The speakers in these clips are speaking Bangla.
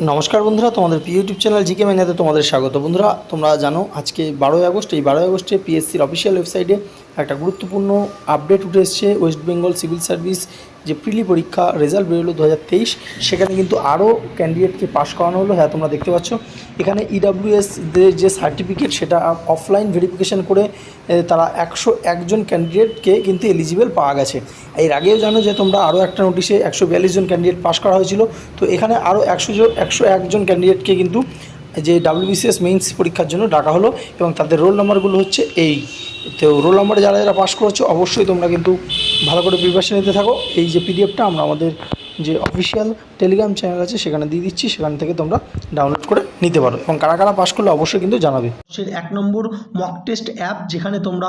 নমস্কার বন্ধুরা, তোমাদের প্রিয় ইউটিউব চ্যানেল জিকে ম্যানিয়াতে তোমাদের স্বাগত। বন্ধুরা, তোমরা জানো আজকে বারোই আগস্ট, এই বারোই আগস্টে পিএসসির অফিসিয়াল ওয়েবসাইটে একটা গুরুত্বপূর্ণ আপডেট উঠে এসছে। ওয়েস্ট বেঙ্গল সিভিল সার্ভিস যে প্রিলি পরীক্ষা রেজাল্ট বেরোলো দু হাজার তেইশ, সেখানে কিন্তু আরও ক্যান্ডিডেটকে পাশ করানো হলো হ্যাঁ তোমরা দেখতে পাচ্ছ। এখানে ইডাব্লিউএস যে সার্টিফিকেট সেটা অফলাইন ভেরিফিকেশন করে তারা একশো একজন ক্যান্ডিডেটকে কিন্তু এলিজিবল পাওয়া গেছে। এর আগেও জানো যে তোমরা আরও একটা নোটিশে একশো বিয়াল্লিশ জন ক্যান্ডিডেট পাশ করা হয়েছিল, তো এখানে আরও একশো জন, একশো একজন ক্যান্ডিডেটকে কিন্তু যে ডাব্লিউবিসিএস মেইনস পরীক্ষার জন্য ডাকা হলো, এবং তাদের রোল নাম্বারগুলো হচ্ছে এই। তো রোল নাম্বারে যারা যারা পাশ করেছ, অবশ্যই তোমরা কিন্তু ভালো করে প্রিপারেশন নিতে থাকো। এই যে পিডিএফটা আমরা আমাদের যে অফিসিয়াল টেলিগ্রাম চ্যানেল আছে, সেখানে দিয়ে দিচ্ছি, সেখান থেকে তোমরা ডাউনলোড করে নিতে পারো। এবং কারা কারা পাস করলে অবশ্যই কিন্তু জানাবে। এক নম্বর মক টেস্ট অ্যাপ যেখানে তোমরা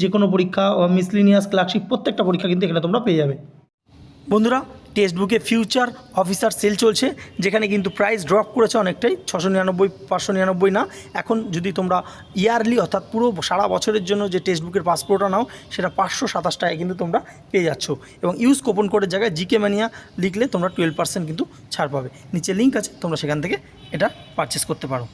যে কোনো পরীক্ষা মিসলিনিয়াস ক্লার্কশিপ প্রত্যেকটা পরীক্ষা কিন্তু এখানে তোমরা পেয়ে যাবে। বন্ধুরা টেক্সট বুকে ফিউচার অফিসার সেল চলছে, যেখানে কিন্তু প্রাইস ড্রপ করেছে অনেকটাই ছশো নিরানব্বই, পাঁচশো নিরানব্বই না। এখন যদি তোমরা ইয়ারলি অর্থাৎ পুরো সারা বছরের জন্য যে টেক্সট বুকের পাসপোর্টটা নাও, সেটা পাঁচশো সাতাশ টাকায় কিন্তু তোমরা পেয়ে যাচ্ছ। এবং ইউজ কোপন কোডের জায়গায় জিকে ম্যানিয়া লিখলে তোমরা টুয়েলভ পার্সেন্ট কিন্তু ছাড় পাবে। নিচে লিঙ্ক আছে, তোমরা সেখান থেকে এটা পারচেস করতে পারো।